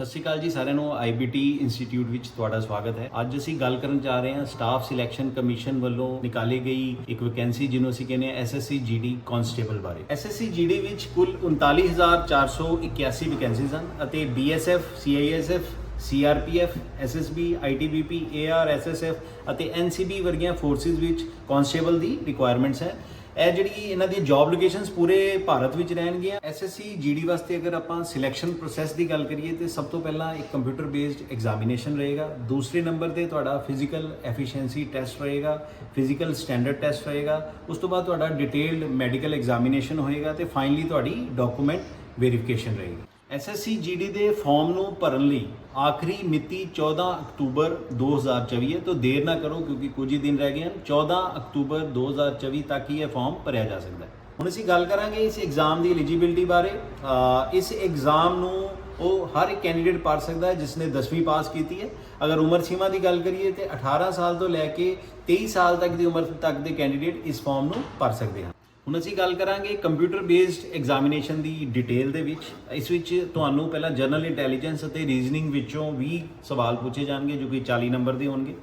ਸਤਿ ਸ਼੍ਰੀ ਅਕਾਲ ਜੀ ਸਾਰਿਆਂ ਨੂੰ IBT ਇੰਸਟੀਚਿਊਟ ਵਿੱਚ ਤੁਹਾਡਾ ਸਵਾਗਤ ਹੈ। ਅੱਜ ਅਸੀਂ ਗੱਲ ਕਰਨ ਜਾ ਰਹੇ ਹਾਂ ਸਟਾਫ ਸਿਲੈਕਸ਼ਨ ਕਮਿਸ਼ਨ ਵੱਲੋਂ ਨਿਕਾਲੀ ਗਈ ਇੱਕ ਵੈਕੈਂਸੀ ਜਿਹਨੂੰ ਅਸੀਂ ਕਹਿੰਦੇ ਹਾਂ SSC GD ਕਾਂਸਟੇਬਲ ਬਾਰੇ। SSC GD ਵਿੱਚ ਕੁੱਲ 39481 ਵੈਕੈਂਸੀਜ਼ ਹਨ ਅਤੇ BSF CISF CRPF SSB ITBP AR SSF ਅਤੇ NCB ਵਰਗੀਆਂ ਫੋਰਸਿਸ ਵਿੱਚ ਕਾਂਸਟੇਬਲ ਦੀ ਰਿਕੁਆਇਰਮੈਂਟਸ ਹੈ। ਇਹ ਜਿਹੜੀ ਇਹਨਾਂ ਦੀ ਜੌਬ ਲੋਕੇਸ਼ਨਸ ਪੂਰੇ ਭਾਰਤ ਵਿੱਚ ਰਹਿਣਗੀਆਂ। ਐਸਐਸਸੀ ਜੀਡੀ ਵਾਸਤੇ ਅਗਰ ਆਪਾਂ ਸਿਲੈਕਸ਼ਨ ਪ੍ਰੋਸੈਸ ਦੀ ਗੱਲ ਕਰੀਏ ਤੇ ਸਭ ਤੋਂ ਪਹਿਲਾਂ ਇੱਕ ਕੰਪਿਊਟਰ ਬੇਸਡ ਐਗਜ਼ਾਮੀਨੇਸ਼ਨ ਰਹੇਗਾ। ਦੂਸਰੇ ਨੰਬਰ ਤੇ ਤੁਹਾਡਾ ਫਿਜ਼ੀਕਲ ਐਫੀਸ਼ੀਐਂਸੀ ਟੈਸਟ ਰਹੇਗਾ ਫਿਜ਼ੀਕਲ ਸਟੈਂਡਰਡ ਟੈਸਟ ਰਹੇਗਾ। ਉਸ ਤੋਂ ਬਾਅਦ ਤੁਹਾਡਾ ਡਿਟੇਲਡ ਮੈਡੀਕਲ ਐਗਜ਼ਾਮੀਨੇਸ਼ਨ ਹੋਏਗਾ ਤੇ ਫਾਈਨਲੀ ਤੁਹਾਡੀ ਡਾਕੂਮੈਂਟ ਵੈਰੀਫਿਕੇਸ਼ਨ ਰਹੇਗੀ। ਐਸਐਸਸੀ ਜੀਡੀ ਦੇ ਫਾਰਮ ਨੂੰ ਭਰਨ ਲਈ ਆਖਰੀ ਮਿਤੀ 14 ਅਕਤੂਬਰ 2024 ਹੈ। ਤੋਂ ਦੇਰ ਨਾ ਕਰੋ ਕਿਉਂਕਿ ਕੁਝ ਹੀ ਦਿਨ ਰਹਿ ਗਏ ਹਨ। 14 ਅਕਤੂਬਰ 2024 ਤੱਕ ਹੀ ਇਹ ਫਾਰਮ ਭਰਿਆ ਜਾ ਸਕਦਾ ਹੈ। ਹੁਣ ਅਸੀਂ ਗੱਲ ਕਰਾਂਗੇ ਇਸ ਐਗਜ਼ਾਮ ਦੀ ਐਲੀਜੀਬਿਲਟੀ ਬਾਰੇ। ਇਸ ਐਗਜ਼ਾਮ ਨੂੰ ਉਹ ਹਰ ਇੱਕ ਕੈਂਡੀਡੇਟ ਪੜ ਸਕਦਾ ਹੈ ਜਿਸ ਨੇ 10ਵੀਂ ਪਾਸ ਕੀਤੀ ਹੈ। ਅਗਰ ਉਮਰ ਸੀਮਾ ਦੀ ਗੱਲ ਕਰੀਏ ਤੇ 18 ਸਾਲ ਤੋਂ ਲੈ ਕੇ 23 ਸਾਲ ਤੱਕ ਦੀ ਉਮਰ ਤੱਕ ਦੇ ਕੈਂਡੀਡੇਟ ਇਸ ਫਾਰਮ ਨੂੰ ਭਰ ਸਕਦੇ ਹਨ। ਹੁਣ ਅਸੀਂ ਗੱਲ ਕਰਾਂਗੇ ਕੰਪਿਊਟਰ ਬੇਸਡ ਐਗਜ਼ਾਮੀਨੇਸ਼ਨ ਦੀ ਡਿਟੇਲ ਦੇ ਵਿੱਚ। ਇਸ ਵਿੱਚ ਤੁਹਾਨੂੰ ਪਹਿਲਾਂ ਜਨਰਲ ਇੰਟੈਲੀਜੈਂਸ ਅਤੇ ਰੀਜ਼ਨਿੰਗ ਵਿੱਚੋਂ 20 ਸਵਾਲ ਪੁੱਛੇ ਜਾਣਗੇ, ਜੋ ਕਿ 40 ਨੰਬਰ ਦੇ ਹੋਣਗੇ।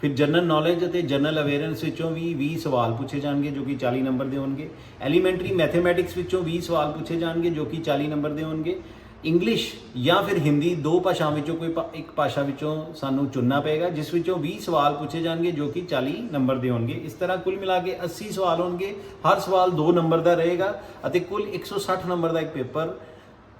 ਫਿਰ ਜਨਰਲ ਨੌਲੇਜ ਅਤੇ ਜਨਰਲ ਅਵੇਅਰਨੈਸ ਵਿੱਚੋਂ ਵੀ 20 ਸਵਾਲ ਪੁੱਛੇ ਜਾਣਗੇ, ਜੋ ਕਿ 40 ਨੰਬਰ ਦੇ ਹੋਣਗੇ। ਐਲੀਮੈਂਟਰੀ ਮੈਥਮੈਟਿਕਸ ਵਿੱਚੋਂ 20 ਸਵਾਲ ਪੁੱਛੇ ਜਾਣਗੇ, ਜੋ ਕਿ 40 ਨੰਬਰ ਦੇ ਹੋਣਗੇ। ਇੰਗਲਿਸ਼ ਜਾਂ ਫਿਰ ਹਿੰਦੀ ਦੋ ਭਾਸ਼ਾਵਾਂ ਵਿੱਚੋਂ ਕੋਈ ਭਾ- ਇੱਕ ਭਾਸ਼ਾ ਵਿੱਚੋਂ ਸਾਨੂੰ ਚੁਣਨਾ ਪਏਗਾ, ਜਿਸ ਵਿੱਚੋਂ 20 ਸਵਾਲ ਪੁੱਛੇ ਜਾਣਗੇ ਜੋ ਕਿ 40 ਨੰਬਰ ਦੇ ਹੋਣਗੇ। ਇਸ ਤਰ੍ਹਾਂ ਕੁੱਲ ਮਿਲਾ ਕੇ 80 ਸਵਾਲ ਹੋਣਗੇ। ਹਰ ਸਵਾਲ 2 ਨੰਬਰ ਦਾ ਰਹੇਗਾ ਅਤੇ ਕੁੱਲ 160 ਨੰਬਰ ਦਾ ਇੱਕ ਪੇਪਰ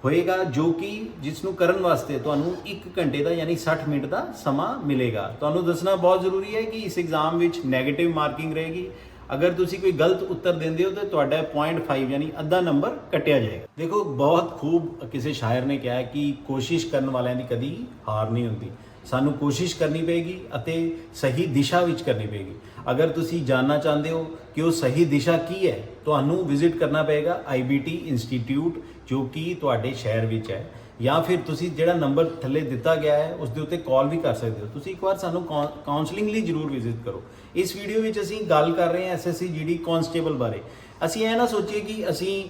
ਹੋਏਗਾ, ਜੋ ਕਿ ਜਿਸ ਨੂੰ ਕਰਨ ਵਾਸਤੇ ਤੁਹਾਨੂੰ 1 ਘੰਟੇ ਦਾ ਯਾਨੀ 60 ਮਿੰਟ ਦਾ ਸਮਾਂ ਮਿਲੇਗਾ। ਤੁਹਾਨੂੰ ਦੱਸਣਾ ਬਹੁਤ ਜ਼ਰੂਰੀ ਹੈ ਕਿ ਇਸ ਐਗਜ਼ਾਮ ਵਿੱਚ 네ਗੇਟਿਵ ਮਾਰਕਿੰਗ ਰਹੇਗੀ। ਅਗਰ ਤੁਸੀਂ ਕੋਈ ਗਲਤ ਉੱਤਰ ਦਿੰਦੇ ਹੋ, ਤਾਂ ਤੁਹਾਡਾ 0.5 ਯਾਨੀ ਅੱਧਾ ਨੰਬਰ ਕੱਟਿਆ ਜਾਏਗਾ। ਦੇਖੋ, ਬਹੁਤ ਖੂਬ ਕਿਸੇ ਸ਼ਾਇਰ ਨੇ ਕਿਹਾ ਕਿ ਕੋਸ਼ਿਸ਼ ਕਰਨ ਵਾਲਿਆਂ ਦੀ ਕਦੀ ਹਾਰ ਨਹੀਂ ਹੁੰਦੀ। ਸਾਨੂੰ ਕੋਸ਼ਿਸ਼ ਕਰਨੀ ਪਏਗੀ ਅਤੇ ਸਹੀ ਦਿਸ਼ਾ ਵਿੱਚ ਕਰਨੀ ਪਏਗੀ। ਅਗਰ ਤੁਸੀਂ ਜਾਨਣਾ ਚਾਹੁੰਦੇ ਹੋ ਕਿ ਉਹ ਸਹੀ ਦਿਸ਼ਾ ਕੀ ਹੈ, ਤੁਹਾਨੂੰ ਵਿਜ਼ਿਟ ਕਰਨਾ ਪਏਗਾ IBT ਇੰਸਟੀਚਿਊਟ ਜੋ ਕਿ ਤੁਹਾਡੇ ਸ਼ਹਿਰ ਵਿੱਚ ਹੈ। ਜਾਂ ਫਿਰ ਤੁਸੀਂ ਜਿਹੜਾ ਨੰਬਰ ਥੱਲੇ ਦਿੱਤਾ ਗਿਆ ਹੈ, ਉਸ ਦੇ ਉੱਤੇ ਕਾਲ ਵੀ ਕਰ ਸਕਦੇ ਹੋ। ਤੁਸੀਂ ਇੱਕ ਵਾਰ ਸਾਨੂੰ ਕਾਉਂਸਲਿੰਗ ਲਈ ਜਰੂਰ ਵਿਜ਼ਿਟ ਕਰੋ। ਇਸ ਵੀਡੀਓ ਵਿੱਚ ਅਸੀਂ ਗੱਲ ਕਰ ਰਹੇ ਹਾਂ ਐਸਐਸਸੀ ਜੀਡੀ ਕਾਂਸਟੇਬਲ ਬਾਰੇ। ਅਸੀਂ ਇਹ ਨਾ ਸੋਚੀਏ ਕਿ ਅਸੀਂ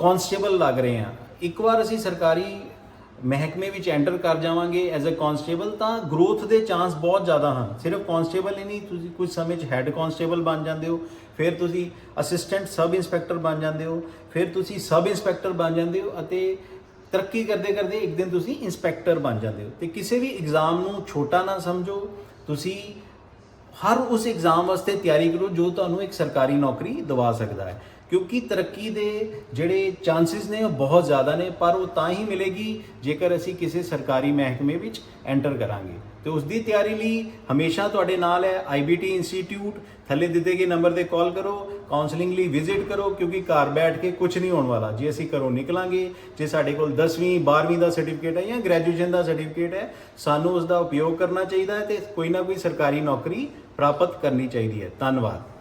ਕਾਂਸਟੇਬਲ ਲੱਗ ਰਹੇ ਹਾਂ। ਇੱਕ ਵਾਰ ਅਸੀਂ ਸਰਕਾਰੀ ਮਹਿਕਮੇ ਵਿੱਚ ਐਂਟਰ ਕਰ ਜਾਵਾਂਗੇ ਐਜ਼ ਅ ਕਾਂਸਟੇਬਲ ਤਾਂ ਗਰੋਥ ਦੇ ਚਾਂਸ ਬਹੁਤ ਜ਼ਿਆਦਾ ਹਨ। ਸਿਰਫ ਕਾਂਸਟੇਬਲ ਹੀ ਨਹੀਂ, ਤੁਸੀਂ ਕੁਝ ਸਮੇਂ 'ਚ ਹੈੱਡ ਕਾਂਸਟੇਬਲ ਬਣ ਜਾਂਦੇ ਹੋ। ਫਿਰ ਤੁਸੀਂ ਅਸਿਸਟੈਂਟ ਸਬ ਇੰਸਪੈਕਟਰ ਬਣ ਜਾਂਦੇ ਹੋ। ਫਿਰ ਤੁਸੀਂ ਸਬ ਇੰਸਪੈਕਟਰ ਬਣ ਜਾਂਦੇ ਹੋ ਅਤੇ ਤਰੱਕੀ ਕਰਦੇ ਕਰਦੇ ਇੱਕ ਦਿਨ ਤੁਸੀਂ ਇੰਸਪੈਕਟਰ ਬਣ ਜਾਂਦੇ ਹੋ। ਤੇ ਕਿਸੇ ਵੀ ਐਗਜ਼ਾਮ ਨੂੰ ਛੋਟਾ ਨਾ ਸਮਝੋ। ਤੁਸੀਂ ਹਰ ਉਸ ਐਗਜ਼ਾਮ ਵਾਸਤੇ ਤਿਆਰੀ ਕਰੋ ਜੋ ਤੁਹਾਨੂੰ ਇੱਕ ਸਰਕਾਰੀ ਨੌਕਰੀ ਦਿਵਾ ਸਕਦਾ ਹੈ। ਕਿਉਂਕਿ ਤਰੱਕੀ ਦੇ ਜਿਹੜੇ ਚਾਂਸਸ ਨੇ ਉਹ ਬਹੁਤ ਜ਼ਿਆਦਾ ਨੇ, ਪਰ ਉਹ ਤਾਂ ਹੀ ਮਿਲੇਗੀ ਜੇਕਰ ਅਸੀਂ ਕਿਸੇ ਸਰਕਾਰੀ ਮਹਿਕਮੇ ਵਿੱਚ ਐਂਟਰ ਕਰਾਂਗੇ। ਤੇ ਉਸ ਦੀ ਤਿਆਰੀ ਲਈ ਹਮੇਸ਼ਾ ਤੁਹਾਡੇ ਨਾਲ ਹੈ IBT ਇੰਸਟੀਚਿਊਟ ਥੱਲੇ ਦਿੱਤੇ ਗਏ ਨੰਬਰ ਤੇ ਕਾਲ ਕਰੋ ਕਾਉਂਸਲਿੰਗ ਲਈ ਵਿਜ਼ਿਟ ਕਰੋ, ਕਿਉਂਕਿ ਘਰ ਬੈਠ ਕੇ ਕੁਝ ਨਹੀਂ ਹੋਣ ਵਾਲਾ। ਜੇ ਅਸੀਂ ਘਰੋਂ ਨਿਕਲਾਂਗੇ, ਜੇ ਸਾਡੇ ਕੋਲ 10ਵੀਂ 12ਵੀਂ ਦਾ ਸਰਟੀਫਿਕੇਟ ਹੈ ਜਾਂ ਗ੍ਰੈਜੂਏਸ਼ਨ ਦਾ ਸਰਟੀਫਿਕੇਟ ਹੈ, ਸਾਨੂੰ ਉਸ ਦਾ ਉਪਯੋਗ ਕਰਨਾ ਚਾਹੀਦਾ ਹੈ ਤੇ ਕੋਈ ਨਾ ਕੋਈ ਸਰਕਾਰੀ ਨੌਕਰੀ ਪ੍ਰਾਪਤ ਕਰਨੀ ਚਾਹੀਦੀ ਹੈ। ਧੰਨਵਾਦ।